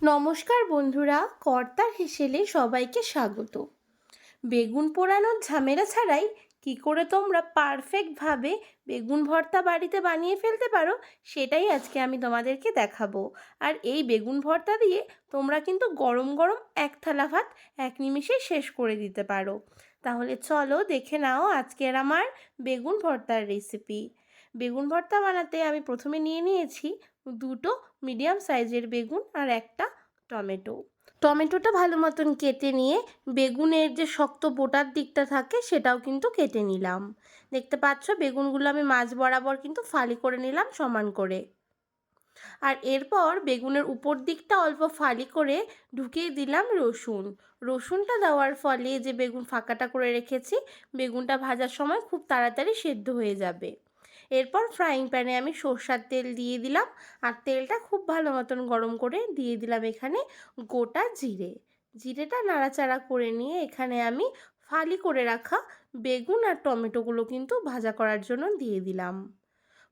নমস্কার বন্ধুরা, কর্তার হেসেলে সবাইকে স্বাগত। বেগুন পোড়ানোর ঝামেলা ছাড়াই কি করে তোমরা পারফেক্টভাবে বেগুন ভর্তা বাড়িতে বানিয়ে ফেলতে পারো, সেটাই আজকে আমি তোমাদেরকে দেখাবো। আর এই বেগুন ভর্তা দিয়ে তোমরা কিন্তু গরম গরম এক থালা ভাত এক নিমিষে শেষ করে দিতে পারো। তাহলে চলো দেখে নাও আজকের আমার বেগুন ভর্তার রেসিপি বেগুন ভর্তা বানাতে আমি প্রথমে নিয়ে নিয়েছি দুটো মিডিয়াম সাইজের বেগুন আর একটা টমেটো। টমেটোটা ভালো মতন কেটে নিয়ে বেগুনের যে শক্ত বোটার দিকটা থাকে সেটাও কিন্তু কেটে নিলাম। দেখতে পাচ্ছ, বেগুনগুলো আমি মাছ বরাবর কিন্তু ফালি করে নিলাম সমান করে। আর এরপর বেগুনের উপর দিকটা অল্প ফালি করে ঢুকিয়ে দিলাম রসুন। রসুনটা দেওয়ার ফলে যে বেগুন ফাঁকাটা করে রেখেছি, বেগুনটা ভাজার সময় খুব তাড়াতাড়ি সেদ্ধ হয়ে যাবে। এরপর ফ্রাইং প্যানে আমি সর্ষার তেল দিয়ে দিলাম। আর তেলটা খুব ভালো মতন গরম করে দিয়ে দিলাম এখানে গোটা জিরে। জিরেটা নাড়াচাড়া করে নিয়ে এখানে আমি ফালি করে রাখা বেগুন আর টমেটোগুলো কিন্তু ভাজা করার জন্য দিয়ে দিলাম।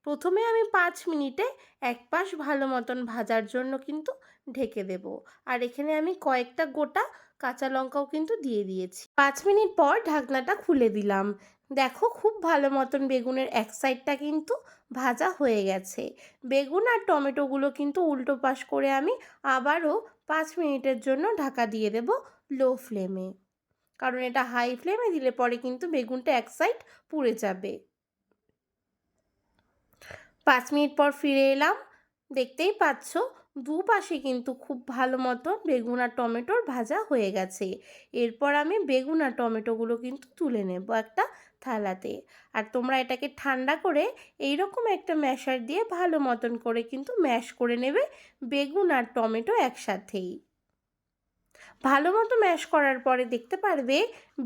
প্রথমে আমি পাঁচ মিনিটে এক পাশ ভালো মতন ভাজার জন্য কিন্তু ঢেকে দেব। আর এখানে আমি কয়েকটা গোটা কাঁচা লঙ্কাও কিন্তু দিয়ে দিয়েছি। পাঁচ মিনিট পর ঢাকনাটা খুলে দিলাম। দেখো খুব ভালো মতন বেগুনের এক সাইডটা কিন্তু ভাজা হয়ে গেছে। বেগুন আর টমেটোগুলো কিন্তু উল্টো পাশ করে আমি আবারও পাঁচ মিনিটের জন্য ঢাকা দিয়ে দেব লো ফ্লেমে। কারণ এটা হাই ফ্লেমে দিলে পরে কিন্তু বেগুনটা এক সাইড পুড়ে যাবে। পাঁচ মিনিট পর ফিরে এলাম। দেখতেই পাচ্ছ দুপাশে কিন্তু খুব ভালো মতো বেগুন আর টমেটোর ভাজা হয়ে গেছে। এরপর আমি বেগুন আর টমেটোগুলো কিন্তু তুলে নেব একটা থালাতে। আর তোমরা এটাকে ঠান্ডা করে এই রকম একটা ম্যাশার দিয়ে ভালো মতন করে কিন্তু ম্যাশ করে নেবে বেগুন আর টমেটো একসাথেই। ভালো মতো ম্যাশ করার পরে দেখতে পারবে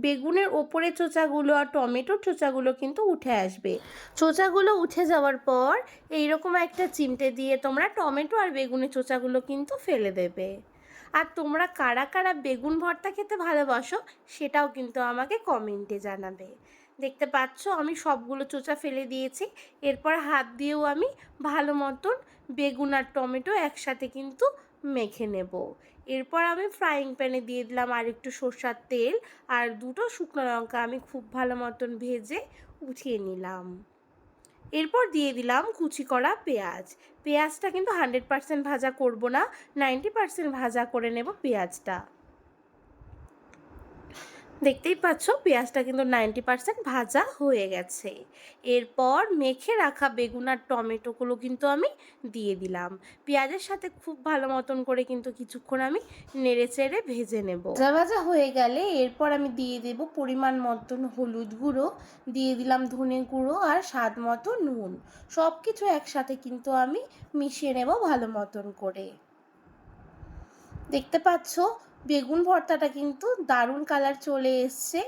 বেগুনের ওপরে চোচাগুলো আর টমেটোর চোচাগুলো কিন্তু উঠে আসবে। চোচাগুলো উঠে যাওয়ার পর এইরকম একটা চিমটে দিয়ে তোমরা টমেটো আর বেগুনের চোচাগুলো কিন্তু ফেলে দেবে। আর তোমরা কারা কারা বেগুন ভর্তা খেতে ভালোবাসো সেটাও কিন্তু আমাকে কমেন্টে জানাবে। দেখতে পাচ্ছ আমি সবগুলো চোচা ফেলে দিয়েছি, এরপর হাত দিয়েও আমি ভালো মতন বেগুন আর টমেটো একসাথে কিন্তু মেখে নেব। এরপর আমি ফ্রাইং প্যানে দিয়ে দিলাম আর একটু সর্ষার তেল আর দুটো শুকনো লঙ্কা আমি খুব ভালো মতন ভেজে উঠিয়ে নিলাম। এরপর দিয়ে দিলাম কুচি করা পেঁয়াজ। পেঁয়াজটা কিন্তু হান্ড্রেড পারসেন্ট ভাজা করব না নাইনটি পারসেন্ট ভাজা করে নেব পেঁয়াজটা। দেখতেই পাচ্ছ পেঁয়াজটা কিন্তু নাইনটি পারসেন্ট ভাজা হয়ে গেছে। এরপর মেখে রাখা বেগুন আর টমেটোগুলো কিন্তু আমি দিয়ে দিলাম। পেঁয়াজের সাথে খুব ভালো মতন করে কিন্তু কিছুক্ষণ আমি নেড়ে চেড়ে ভেজে নেব। ভাজা ভাজা হয়ে গেলে এরপর আমি দিয়ে দেব পরিমাণ মতন হলুদ গুঁড়ো, দিয়ে দিলাম ধনে গুঁড়ো আর স্বাদ মতো নুন। সব কিছু একসাথে কিন্তু আমি মিশিয়ে নেব ভালো মতন করে। দেখতে পাচ্ছ বেগুন ভর্তাটা কিন্তু দারুণ কালার চলে এসছে।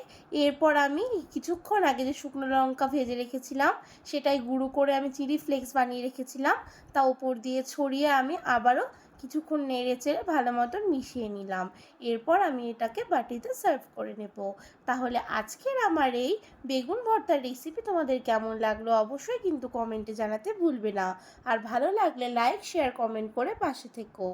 এরপর আমি কিছুক্ষণ আগে যে শুকনো লঙ্কা ভেজে রেখেছিলাম, সেটাই গুঁড়ো করে আমি চিলি ফ্লেক্স বানিয়ে রেখেছিলাম। তা ওপর দিয়ে ছড়িয়ে আমি আবারও কিছুক্ষণ নেড়ে চেড়ে ভালো মতন মিশিয়ে নিলাম। এরপর আমি এটাকে বাটিতে সার্ভ করে নেব। তাহলে আজকের আমার এই বেগুন ভর্তার রেসিপি তোমাদের কেমন লাগল অবশ্যই কিন্তু কমেন্টে জানাতে ভুলবে না। আর ভালো লাগলে লাইক শেয়ার কমেন্ট করে পাশে থেকো।